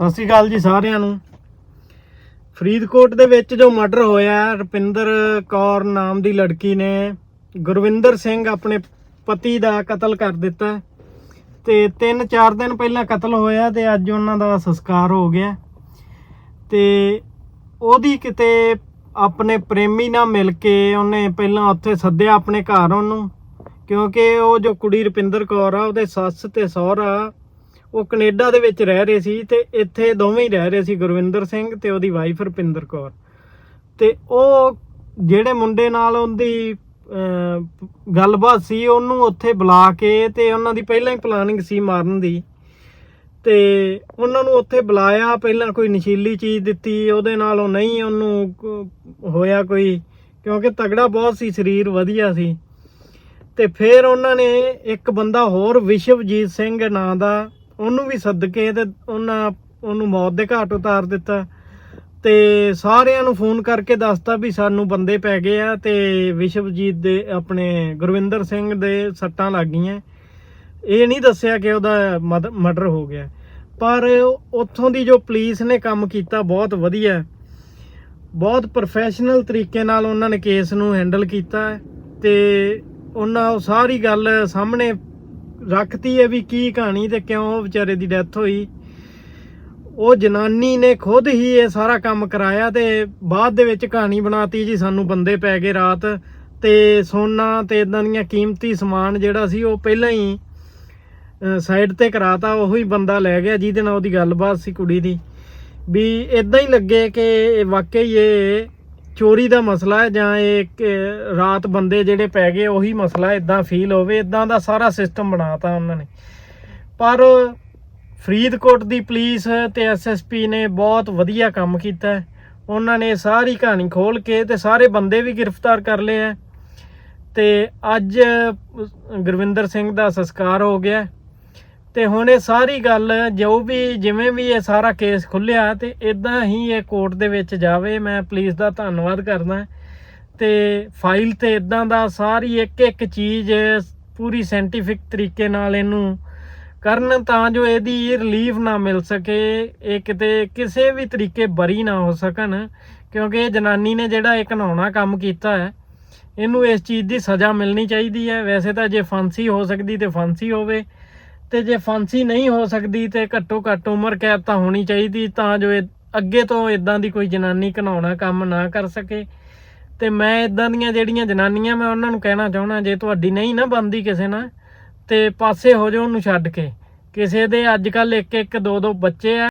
ਸਤਿ ਸ਼੍ਰੀ ਅਕਾਲ ਜੀ ਸਾਰਿਆਂ ਨੂੰ ਫਰੀਦਕੋਟ ਦੇ ਵਿੱਚ ਜੋ ਮਰਡਰ ਹੋਇਆ, ਰੁਪਿੰਦਰ ਕੌਰ ਨਾਮ ਦੀ ਲੜਕੀ ਨੇ ਗੁਰਵਿੰਦਰ ਸਿੰਘ ਆਪਣੇ ਪਤੀ ਦਾ ਕਤਲ ਕਰ ਦਿੱਤਾ ਹੈ। ਤੇ 3-4 ਦਿਨ ਪਹਿਲਾਂ ਕਤਲ ਹੋਇਆ ਤੇ ਅੱਜ ਉਹਨਾਂ ਦਾ ਸੰਸਕਾਰ ਹੋ ਗਿਆ ਤੇ ਉਹਦੀ ਕਿਤੇ ਆਪਣੇ ਪ੍ਰੇਮੀ ਨਾਲ ਮਿਲ ਕੇ ਉਹਨੇ ਪਹਿਲਾਂ ਉੱਥੇ ਸੱਦਿਆ ਆਪਣੇ ਘਰ ਉਹਨੂੰ, ਕਿਉਂਕਿ ਉਹ ਜੋ ਕੁੜੀ ਰੁਪਿੰਦਰ ਕੌਰ ਆ, ਉਹਦੇ ਸੱਸ ਤੇ ਸਹੁਰਾ ਉਹ ਕੈਨੇਡਾ ਦੇ ਵਿੱਚ ਰਹਿ ਰਹੇ ਸੀ ਤੇ ਇੱਥੇ ਦੋਵੇਂ ਹੀ ਰਹਿ ਰਹੇ ਸੀ, ਗੁਰਵਿੰਦਰ ਸਿੰਘ ਤੇ ਉਹਦੀ ਵਾਈਫ ਰੁਪਿੰਦਰ ਕੌਰ। ਤੇ ਉਹ ਜਿਹੜੇ ਮੁੰਡੇ ਨਾਲ ਉਹਦੀ ਗੱਲਬਾਤ ਸੀ, ਉਹਨੂੰ ਉੱਥੇ ਬੁਲਾ ਕੇ ਤੇ ਉਹਨਾਂ ਦੀ ਪਹਿਲਾਂ ਹੀ ਪਲਾਨਿੰਗ ਸੀ ਮਾਰਨ ਦੀ। ਤੇ ਉਹਨਾਂ ਨੂੰ ਉੱਥੇ ਬੁਲਾਇਆ, ਪਹਿਲਾਂ ਕੋਈ ਨਸ਼ੀਲੀ ਚੀਜ਼ ਦਿੱਤੀ, ਉਹਦੇ ਨਾਲ ਉਹ ਨਹੀਂ ਉਹਨੂੰ ਹੋਇਆ ਕੋਈ, ਕਿਉਂਕਿ ਤਗੜਾ ਬਹੁਤ ਸੀ, ਸਰੀਰ ਵਧੀਆ ਸੀ। ਤੇ ਫਿਰ ਉਹਨਾਂ ਨੇ ਇੱਕ ਬੰਦਾ ਹੋਰ, ਵਿਸ਼ਵਜੀਤ ਸਿੰਘ ਨਾਂ ਦਾ ਉਹਨੂੰ ਵੀ ਸੱਦਕੇ ਤੇ ਉਹਨਾਂ, ਉਹਨੂੰ ਮੌਤ ਦੇ ਘਾਟ ਉਤਾਰ ਦਿੱਤਾ। ਤੇ ਸਾਰਿਆਂ ਨੂੰ ਫੋਨ ਕਰਕੇ ਦੱਸਤਾ ਵੀ ਸਾਨੂੰ ਬੰਦੇ ਪੈ ਗਏ ਆ ਤੇ ਵਿਸ਼ਵਜੀਤ ਦੇ ਆਪਣੇ ਗੁਰਵਿੰਦਰ ਸਿੰਘ ਦੇ ਸੱਟਾਂ ਲੱਗ ਗਈਆਂ। ਇਹ ਨਹੀਂ ਦੱਸਿਆ ਕਿ ਉਹਦਾ ਮਰਡਰ ਹੋ ਗਿਆ। ਪਰ ਉੱਥੋਂ ਦੀ ਜੋ ਪੁਲਿਸ ਨੇ ਕੰਮ ਕੀਤਾ ਬਹੁਤ ਵਧੀਆ। ਬਹੁਤ ਪ੍ਰੋਫੈਸ਼ਨਲ ਤਰੀਕੇ ਨਾਲ ਉਹਨਾਂ ਨੇ ਕੇਸ ਨੂੰ ਹੈਂਡਲ ਕੀਤਾ ਹੈ ਤੇ ਉਹਨਾਂ ਉਹ ਸਾਰੀ ਗੱਲ ਸਾਹਮਣੇ ਰੱਖਤੀ ਹੈ ਵੀ ਕੀ ਕਹਾਣੀ ਤੇ ਕਿਉਂ ਵਿਚਾਰੇ ਦੀ ਡੈਥ ਹੋਈ। ਉਹ ਜਨਾਨੀ ਨੇ ਖੁਦ ਹੀ ਇਹ ਸਾਰਾ ਕੰਮ ਕਰਾਇਆ ਤੇ ਬਾਅਦ ਦੇ ਵਿੱਚ ਕਹਾਣੀ ਬਣਾਤੀ ਜੀ, ਸਾਨੂੰ ਬੰਦੇ ਪੈ ਗਏ ਰਾਤ ਤੇ ਸੋਨਾ ਤੇ ਇਦਾਂ ਦੀਆਂ ਕੀਮਤੀ ਸਮਾਨ ਜਿਹੜਾ ਸੀ ਉਹ ਪਹਿਲਾਂ ਹੀ ਸਾਈਡ ਤੇ ਕਰਾਤਾ, ਉਹੀ ਬੰਦਾ ਲੈ ਗਿਆ ਜਿਹਦੇ ਨਾਲ ਉਹਦੀ ਗੱਲਬਾਤ ਸੀ ਕੁੜੀ ਦੀ। ਵੀ ਇਦਾਂ ਹੀ ਲੱਗੇ ਕਿ ਵਾਕਈ ਇਹ ਚੋਰੀ ਦਾ ਮਸਲਾ ਹੈ ਜਾਂ ਇਹ ਇੱਕ ਰਾਤ ਬੰਦੇ ਜਿਹੜੇ ਪੈ ਗਏ ਉਹੀ ਮਸਲਾ ਇਦਾਂ ਫੀਲ ਹੋਵੇ, ਇਦਾਂ ਦਾ ਸਾਰਾ ਸਿਸਟਮ ਬਣਾਤਾ ਉਹਨਾਂ ਨੇ। ਪਰ ਫਰੀਦਕੋਟ ਦੀ ਪੁਲਿਸ ਤੇ ਐਸਐਸਪੀ ਨੇ ਬਹੁਤ ਵਧੀਆ ਕੰਮ ਕੀਤਾ ਹੈ। ਉਹਨਾਂ ਨੇ ਸਾਰੀ ਕਹਾਣੀ ਖੋਲ ਕੇ ਤੇ ਸਾਰੇ ਬੰਦੇ ਵੀ ਗ੍ਰਿਫਤਾਰ ਕਰ ਲਏ ਆ ਤੇ ਅੱਜ ਗੁਰਵਿੰਦਰ ਸਿੰਘ ਦਾ ਸੰਸਕਾਰ ਹੋ ਗਿਆ ਤੇ ਹੁਣ ਇਹ ਸਾਰੀ ਗੱਲ ਜੋ ਵੀ ਜਿਵੇਂ ਵੀ ਇਹ ਸਾਰਾ ਕੇਸ ਖੁੱਲਿਆ ਤੇ ਇਦਾਂ ਹੀ ਇਹ ਕੋਰਟ ਦੇ ਵਿੱਚ ਜਾਵੇ, ਮੈਂ ਪੁਲਿਸ ਦਾ ਧੰਨਵਾਦ ਕਰਦਾ। ਤੇ ਫਾਈਲ ਤੇ ਇਦਾਂ ਦਾ ਸਾਰੀ ਇੱਕ ਇੱਕ ਚੀਜ਼ ਪੂਰੀ ਸਾਇੰਟੀਫਿਕ ਤਰੀਕੇ ਨਾਲ ਇਹਨੂੰ ਕਰਨ ਤਾਂ ਜੋ ਇਹਦੀ ਰਿਲੀਫ ਨਾ ਮਿਲ ਸਕੇ, ਇਹ ਕਿਤੇ ਕਿਸੇ ਵੀ ਤਰੀਕੇ ਬਰੀ ਨਾ ਹੋ ਸਕਣ, ਕਿਉਂਕਿ ਇਹ ਜਨਾਨੀ ਨੇ ਜਿਹੜਾ ਇੱਕ ਨਹਾਉਣਾ ਕੰਮ ਕੀਤਾ ਹੈ, ਇਹਨੂੰ ਇਸ ਚੀਜ਼ ਦੀ ਸਜ਼ਾ ਮਿਲਣੀ ਚਾਹੀਦੀ ਹੈ। ਵੈਸੇ ਤਾਂ ਜੇ ਫਾਂਸੀ ਹੋ ਸਕਦੀ ਤੇ ਫਾਂਸੀ ਹੋਵੇ ਤੇ ਜੇ ਫਾਂਸੀ ਨਹੀਂ ਹੋ ਸਕਦੀ ਤੇ ਘੱਟੋ ਘੱਟ ਉਮਰ ਕੈਦ ਤਾਂ ਹੋਣੀ ਚਾਹੀਦੀ, ਤਾਂ ਜੋ ਅੱਗੇ ਤੋਂ ਇਦਾਂ ਦੀ ਕੋਈ ਜਨਾਨੀ ਘਿਨਾਉਣਾ ਕੰਮ ਨਾ ਕਰ ਸਕੇ। ਤੇ ਮੈਂ ਇਦਾਂ ਦੀਆਂ ਜਿਹੜੀਆਂ ਜਨਾਨੀਆਂ ਮੈਂ ਉਹਨਾਂ ਨੂੰ ਕਹਿਣਾ ਚਾਹੁੰਦਾ, ਜੇ ਤੁਹਾਡੀ ਨਹੀਂ ਨਾ ਬੰਦੀ ਕਿਸੇ ਨਾਲ, ਤੇ ਪਾਸੇ ਹੋ ਜਾਓ ਉਹਨੂੰ ਛੱਡ ਕੇ। ਕਿਸੇ ਦੇ ਅੱਜ ਕੱਲ ਇੱਕ ਇੱਕ ਦੋ ਦੋ ਬੱਚੇ ਆ।